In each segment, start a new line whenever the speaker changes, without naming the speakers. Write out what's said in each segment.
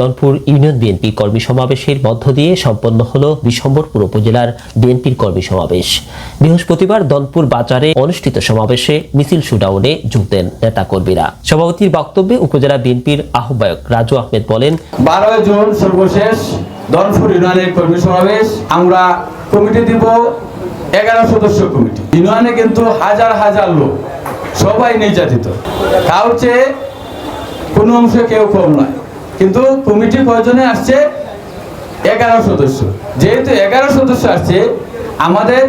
Danpur union BNP কর্মী সমাবেশের মধ্য দিয়ে সম্পন্ন হল বিশম্বরপুর উপজেলার বিএনপির কর্মী সমাবেশ। বৃহস্পতিবার দনপুর বাজারে অনুষ্ঠিত সমাবেশে মিছিল শুডাউনে যোগ দেন নেতাকর্মীরা। সভাপতির বক্তব্যে উপজেলা বিএনপির আহ্বায়ক রাজু আহমেদ বলেন,
বারোই জুন সর্বশেষ দনপুর ইউনিয়নের কর্মী সমাবেশ। আমরা কমিটি দিব এগারো সদস্য কমিটি। ইউনিয়নে কিন্তু হাজার হাজার লোক, সবাই নির্যাতিত। তাও চেয়ে কোনো অংশে কেউ কম নয়। কিন্তু কমিটি কয়জনে আসছে? এগারো সদস্য। যেহেতু এগারো সদস্য আসছে আমাদের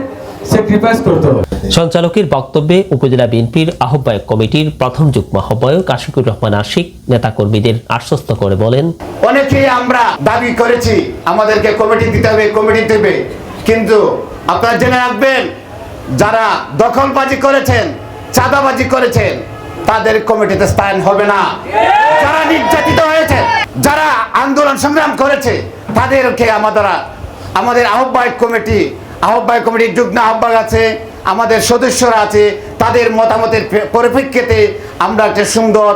স্যাক্রিফাইস করতে হবে।
সঞ্চালকের বক্তব্যে উপজেলা বিএনপির আহ্বায়ক কমিটির প্রথম যুগ্ম আহ্বায়ক আশিকুর রহমান আশিক নেতাকর্মীদের আশ্বস্ত করে বলেন
অনেকেই আমরা দাবি করেছি আমাদেরকে কমিটি দিতে হবে কমিটি দেবে। কিন্তু আপনারা জেনে রাখবেন যারা দখলবাজি করেছেন চাঁদাবাজি করেছেন তাদের কমিটিতে স্থান হবে না। যারা নির্যাতিত হয়েছে, যারা আন্দোলন সংগ্রাম করেছে, তাদেরকে আমাদের আমাদের আহ্বায়ক কমিটি, আহ্বায়ক কমিটির যুগ্ম আহ্বায়ক আছে, আমাদের সদস্যরা আছে, তাদের মতামতের পরিপ্রেক্ষিতে আমরা একটা সুন্দর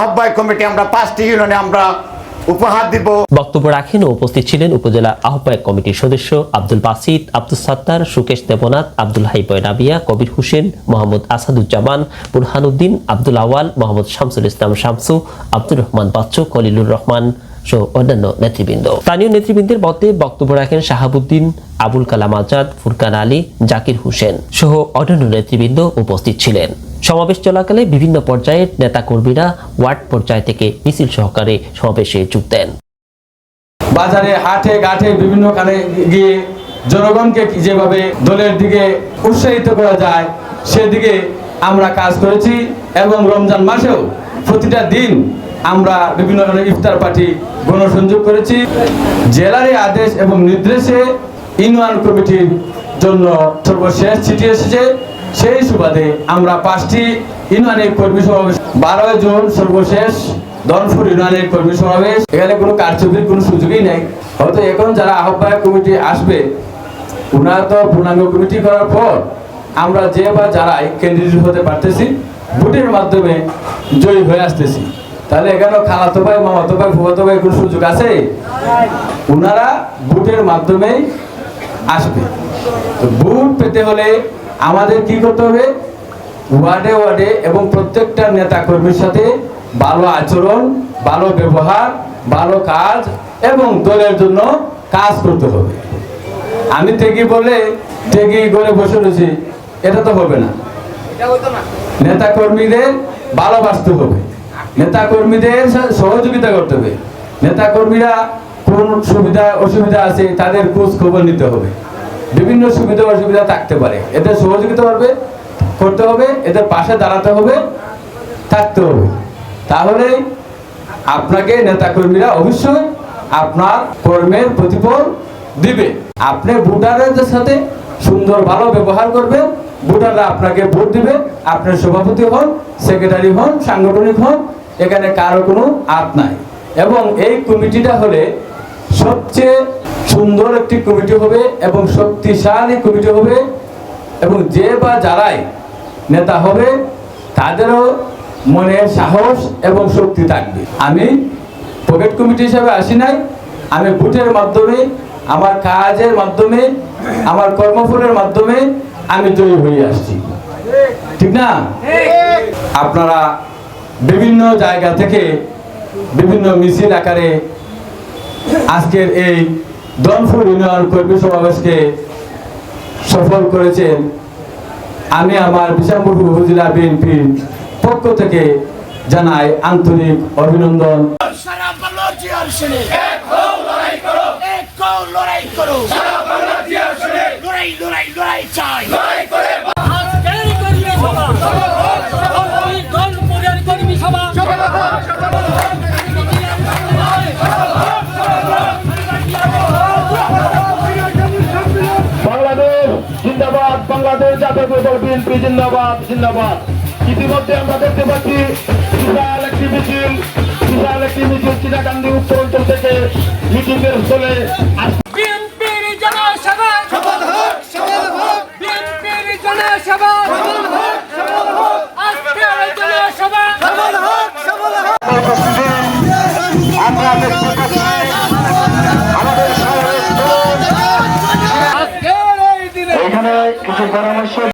আহ্বায়ক কমিটি, আমরা পাঁচটি ইউনিয়নে আমরা উপহার দিব।
বক্তব্য রাখেন উপস্থিত ছিলেন উপজেলা আহ্বায়ক কমিটির সদস্য আব্দুল বাসিদ, আব্দুল সাত্তার, সুকেশ দেবনাথ, আব্দুল হাই বয়নাবিয়া কবির হোসেন, মোহাম্মদ আসাদুজ্জামান, বুরহানুদ্দিন, আব্দুল আওয়াল, মোহাম্মদ শামসুল ইসলাম শামসু, আব্দুর রহমান বাচ্চু কলিলুর রহমান। সহ অন্যান্য নেতৃবৃন্দ। স্থানীয় নেতৃবৃন্দের মধ্যে বক্তব্য রাখেন শাহাবুদ্দিন, আবুল কালাম আজাদ, ফুরকান আলী, জাকির হোসেন সহ অন্যান্য নেতৃবৃন্দ উপস্থিত ছিলেন। সমাবেশ চলাকালে বিভিন্ন পর্যায়ের নেতাকর্মীরা ওয়ার্ড পর্যায় থেকে মিছিল সহকারে সমাবেশে যোগ দেন।
বাজারে, হাটে, ঘাটে বিভিন্ন কানে গিয়ে জনগণকে যেভাবে দলের দিকে উৎসাহিত করা যায়, সেদিকে আমরা কাজ করেছি এবং রমজান মাসেও প্রতিটা দিন আমরা বিভিন্ন ধরনের ইফতার পার্টি গণসংযোগ করেছি। জেলারই আদেশ এবং নির্দেশে ইউনিয়ন কমিটির জন্য সর্বশেষ চিঠি এসেছে। সেই সুবাদে আমরা পাঁচটি ইউনিয়নের কর্মী সমাবেশ, বারোই জুন সর্বশেষ দনপুর ইউনিয়নের কর্মী সমাবেশ। এখানে কোনো কারচুপির কোনো সুযোগই নেই। হয়তো এখন যারা আহ্বায়ক কমিটি আসবে ওনারা তো পূর্ণাঙ্গ কমিটি করার পর আমরা যে বা যারাই ক্যান্ডিডেট হতে পারতেছি, ভোটের মাধ্যমে জয়ী হয়ে আসতেছি। তাহলে এখানে খালাতো ভাই মামাতো ভাই ফুফাতো ভাই কোনো সুযোগ আছে? ওনারা ভোটের মাধ্যমেই আসবে। তো ভোট পেতে হলে আমাদের কি করতে হবে? ওয়ার্ডে ওয়ার্ডে এবং প্রত্যেকটা নেতা কর্মীর সাথে ভালো আচরণ ভালো ব্যবহার ভালো কাজ এবং দলের জন্য কাজ করতে হবে। আমি টেকি বলে টেকি করে বসে রয়েছি এটা তো হবে না। নেতা কর্মীদের ভালোবাসতে হবে। নেতা কর্মীদের সহযোগিতা করতে হবে। নেতা কর্মীরা কোন সুবিধা, অসুবিধা আছে তাদের খোঁজ খবর নিতে হবে। বিভিন্ন সুবিধা, অসুবিধা থাকতে পারে। এদের সহযোগিতা করবে, করতে হবে, এদের পাশে দাঁড়াতে হবে, থাকতে হবে। তাহলে আপনাকে নেতা কর্মীরা অবশ্যই আপনার কর্মের প্রতিফল দিবে। আপনি ভোটারদের সাথে সুন্দর, ভালো ব্যবহার করবেন। ভোটাররা আপনাকে ভোট দিবে। আপনার সভাপতি হন, সেক্রেটারি হন, সাংগঠনিক হন এখানে কারও কোনো আপ নাই। এবং এই কমিটিটা হলে সবচেয়ে সুন্দর একটি কমিটি হবে এবং শক্তিশালী কমিটি হবে এবং যে বা যারাই নেতা হবে তাদেরও মনে সাহস এবং শক্তি থাকবে। আমি পকেট কমিটি হিসাবে আসি নাই আমি ভোটের মাধ্যমে আমার কাজের মাধ্যমে আমার কর্মফলের মাধ্যমে আমি জয়ী হয়ে আসছি। ঠিক না? আপনারা বিভিন্ন জায়গা থেকে বিভিন্ন মিছিল আকারে আজকের এই দনপুর ইউনিয়ন কর্মী সমাবেশকে সফল করেছেন আমি আমার বিশামপুর উপজেলা বিএনপির পক্ষ থেকে জানাই আন্তরিক অভিনন্দন।
লড়াই করো। লড়াই করো। লড়াই লড়াই লড়াই চাই।
বিএনপি জিন্দাবাদ জিন্দাবাদ। ইতিমধ্যে আমরা দেখতে পাচ্ছি বিশাল একটি মিছিল। বিশাল একটি মিছিল চিনাকান্দি উত্তর অঞ্চল থেকে মিটিংয়ের স্থলে